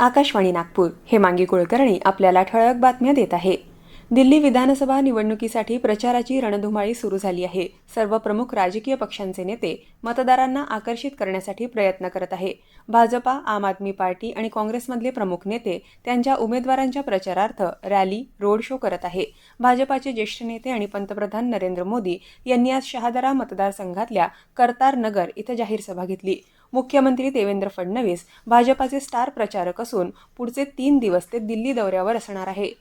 आकाशवाणी नागपूर. हेमांगी कुलकर्णी आपल्याला ठळक बातम्या देत आहे. दिल्ली विधानसभा निवडणुकीसाठी प्रचाराची रणधुमाळी सुरू झाली आहे. सर्व प्रमुख राजकीय पक्षांचे नेते मतदारांना आकर्षित करण्यासाठी प्रयत्न करत आहे. भाजपा आम आदमी पार्टी आणि काँग्रेसमधले प्रमुख नेते त्यांच्या उमेदवारांच्या प्रचारार्थ रॅली रोड शो करत आहे. भाजपाचे ज्येष्ठ नेते आणि पंतप्रधान नरेंद्र मोदी यांनी आज शहादरा मतदारसंघातल्या करतार नगर इथं जाहीर सभा घेतली. मुख्यमंत्री देवेंद्र फडणवीस भाजपाचे स्टार प्रचारक असून पुढचे तीन दिवस ते दिल्ली दौऱ्यावर असणार आहे.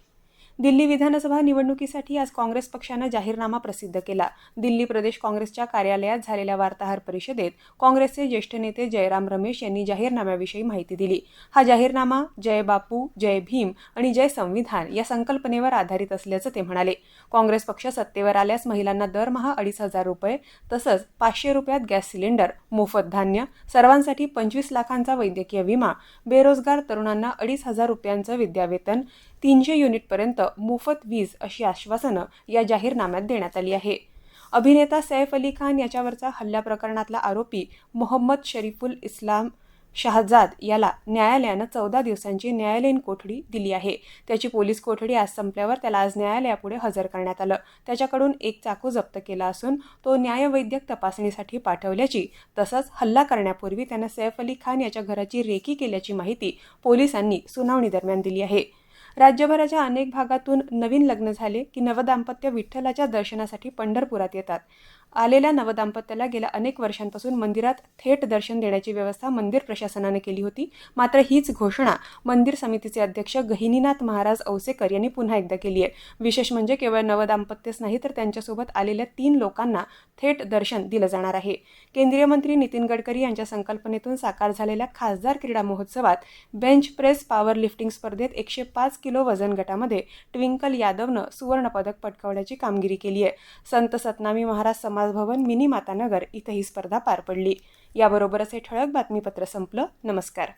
दिल्ली विधानसभा निवडणुकीसाठी आज काँग्रेस पक्षानं जाहीरनामा प्रसिद्ध केला. दिल्ली प्रदेश काँग्रेसच्या कार्यालयात झालेल्या वार्ताहर परिषदेत काँग्रेसचे ज्येष्ठ नेते जयराम रमेश यांनी जाहीरनाम्याविषयी माहिती दिली. हा जाहीरनामा जय बापू जय भीम आणि जय संविधान या संकल्पनेवर आधारित असल्याचं ते म्हणाले. काँग्रेस पक्ष सत्तेवर आल्यास महिलांना दरमहा अडीच हजार रुपये तसंच पाचशे रुपयात गॅस सिलेंडर मोफत धान्य सर्वांसाठी पंचवीस लाखांचा वैद्यकीय विमा बेरोजगार तरुणांना अडीच हजार रुपयांचं विद्यावेतन तीनशे युनिटपर्यंत मोफत वीज अशी आश्वासनं या जाहीरनाम्यात देण्यात आली आहे. अभिनेता सैफ अली खान याच्यावरचा हल्ल्या प्रकरणातला आरोपी मोहम्मद शरीफुल इस्लाम शहजाद याला न्यायालयानं चौदा दिवसांची न्यायालयीन कोठडी दिली आहे. त्याची पोलीस कोठडी आज संपल्यावर त्याला आज न्यायालयापुढे हजर करण्यात आलं. त्याच्याकडून एक चाकू जप्त केला असून तो न्यायवैद्यक तपासणीसाठी पाठवल्याची तसंच हल्ला करण्यापूर्वी त्यानं सैफ अली खान याच्या घराची रेकी केल्याची माहिती पोलिसांनी सुनावणी दरम्यान दिली आहे. राज्यभराच्या अनेक भागातून नवीन लग्न झाले की नवदाम्पत्य विठ्ठलाच्या दर्शनासाठी पंढरपुरात येतात. आलेल्या नवदाम्पत्याला गेल्या अनेक वर्षांपासून मंदिरात थेट दर्शन देण्याची व्यवस्था मंदिर प्रशासनाने केली होती. मात्र हीच घोषणा मंदिर समितीचे अध्यक्ष गहिनीनाथ महाराज औसेकर यांनी पुन्हा एकदा केली आहे. विशेष म्हणजे केवळ नवदाम्पत्यच नाही तर त्यांच्यासोबत आलेल्या तीन लोकांना थेट दर्शन दिलं जाणार आहे. केंद्रीय मंत्री नितीन गडकरी यांच्या संकल्पनेतून साकार झालेल्या खासदार क्रीडा महोत्सवात बेंच प्रेस पॉवर लिफ्टिंग स्पर्धेत एकशे पाच किलो वजन गटामध्ये ट्विंकल यादवनं सुवर्णपदक पटकावण्याची कामगिरी केली आहे. संत सतनामी महाराज समाज भवन मिनी मातानगर इथं ही स्पर्धा पार पडली. याबरोबरच हे ठळक बातमीपत्र संपलं. नमस्कार.